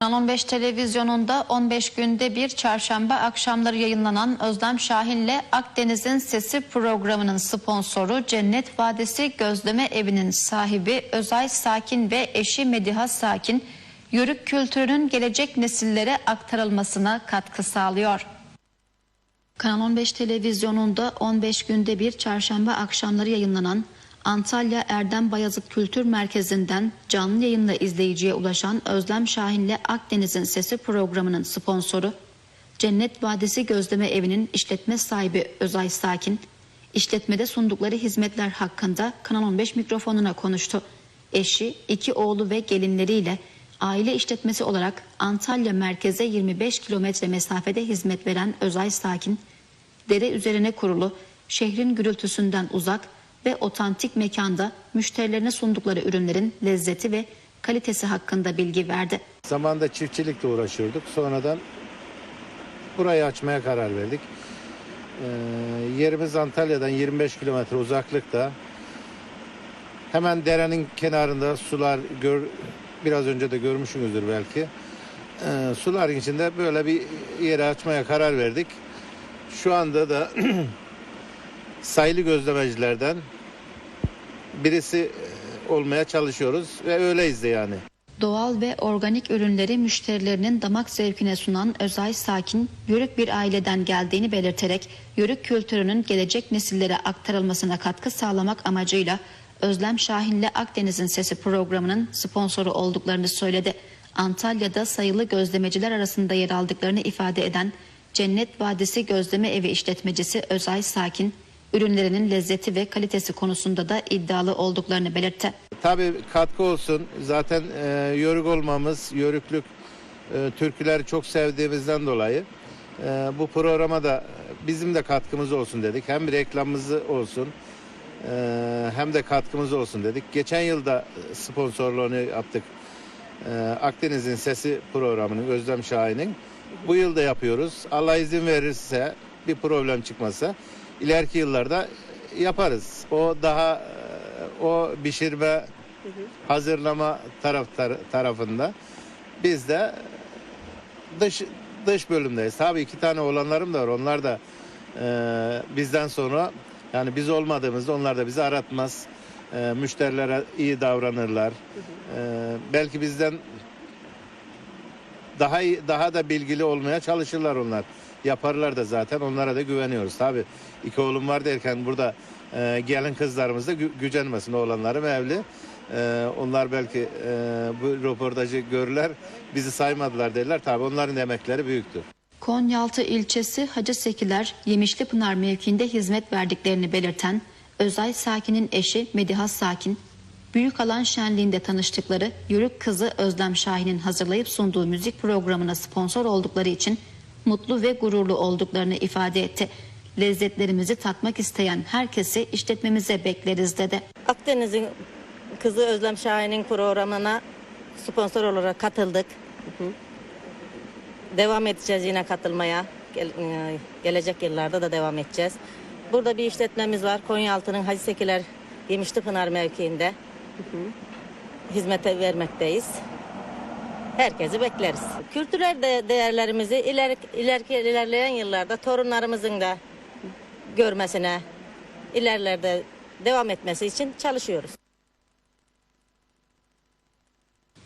Kanal 15 televizyonunda 15 günde bir çarşamba akşamları yayınlanan Özlem Şahin'le Akdeniz'in Sesi programının sponsoru Cennet Vadisi Gözleme Evi'nin sahibi Özay Sakin ve eşi Mediha Sakin, yörük kültürünün gelecek nesillere aktarılmasına katkı sağlıyor. Kanal 15 televizyonunda 15 günde bir çarşamba akşamları yayınlanan Antalya Erdem Bayazıt Kültür Merkezi'nden canlı yayınla izleyiciye ulaşan Özlem Şahin'le Akdeniz'in Sesi programının sponsoru Cennet Vadisi Gözleme Evi'nin işletme sahibi Özay Sakin, işletmede sundukları hizmetler hakkında Kanal 15 mikrofonuna konuştu. Eşi, iki oğlu ve gelinleriyle aile işletmesi olarak Antalya merkeze 25 kilometre mesafede hizmet veren Özay Sakin, dere üzerine kurulu, şehrin gürültüsünden uzak ve otantik mekanda müşterilerine sundukları ürünlerin lezzeti ve kalitesi hakkında bilgi verdi. Zamanında çiftçilikle uğraşıyorduk. Sonradan burayı açmaya karar verdik. Ee, yerimiz Antalya'dan 25 kilometre uzaklıkta. Hemen derenin kenarında sular gör, biraz önce de görmüşsünüzdür belki. Ee, suların içinde böyle bir yere açmaya karar verdik. Şu anda da sayılı gözlemecilerden birisi e, olmaya çalışıyoruz ve öyleyiz de yani. Doğal ve organik ürünleri müşterilerinin damak zevkine sunan Özay Sakin, yörük bir aileden geldiğini belirterek yörük kültürünün gelecek nesillere aktarılmasına katkı sağlamak amacıyla Özlem Şahin'le Akdeniz'in Sesi programının sponsoru olduklarını söyledi. Antalya'da sayılı gözlemeciler arasında yer aldıklarını ifade eden Cennet Vadisi Gözleme Evi işletmecisi Özay Sakin, ürünlerinin lezzeti ve kalitesi konusunda da iddialı olduklarını belirtti. Tabii katkı olsun. Zaten e, yörük olmamız, yörüklük, e, türküleri çok sevdiğimizden dolayı e, bu programa da bizim de katkımız olsun dedik. Hem reklamımız olsun e, hem de katkımız olsun dedik. Geçen yılda sponsorluğunu yaptık. E, Akdeniz'in Sesi programının Özlem Şahin'in. Bu yıl da yapıyoruz. Allah izin verirse bir problem çıkmasa ileriki yıllarda yaparız. O daha e, o pişirme hazırlama taraftar, tarafında biz de dış dış bölümdeyiz. Tabii iki tane olanlarım da var. Onlar da e, bizden sonra yani biz olmadığımızda onlar da bizi aratmaz. E, müşterilere iyi davranırlar. E, belki bizden daha iyi, daha da bilgili olmaya çalışırlar onlar. Yaparlar da zaten onlara da güveniyoruz. Tabii iki oğlum var derken burada e, gelin kızlarımız da gü- gücenmesin oğlanlarım evli. E, onlar belki e, bu röportajı görürler bizi saymadılar derler. Tabii onların emekleri büyüktür. Konyaaltı ilçesi Hacı Sekiler Yemişli Pınar mevkiinde hizmet verdiklerini belirten Özay Sakin'in eşi Mediha Sakin, Büyük Alan Şenliği'nde tanıştıkları Yörük Kızı Özlem Şahin'in hazırlayıp sunduğu müzik programına sponsor oldukları için mutlu ve gururlu olduklarını ifade etti. Lezzetlerimizi tatmak isteyen herkesi işletmemize bekleriz dedi. Akdeniz'in kızı Özlem Şahin'in programına sponsor olarak katıldık. Devam edeceğiz yine katılmaya. Gel- e, gelecek yıllarda da devam edeceğiz. Burada bir işletmemiz var. Konyaaltı'nın Hacı Sekiler Yemişli Pınar mevkiinde. Hizmete vermekteyiz. Herkesi bekleriz. Kültürel de değerlerimizi iler, ileriki ilerleyen yıllarda torunlarımızın da görmesine, ilerlerde devam etmesi için çalışıyoruz.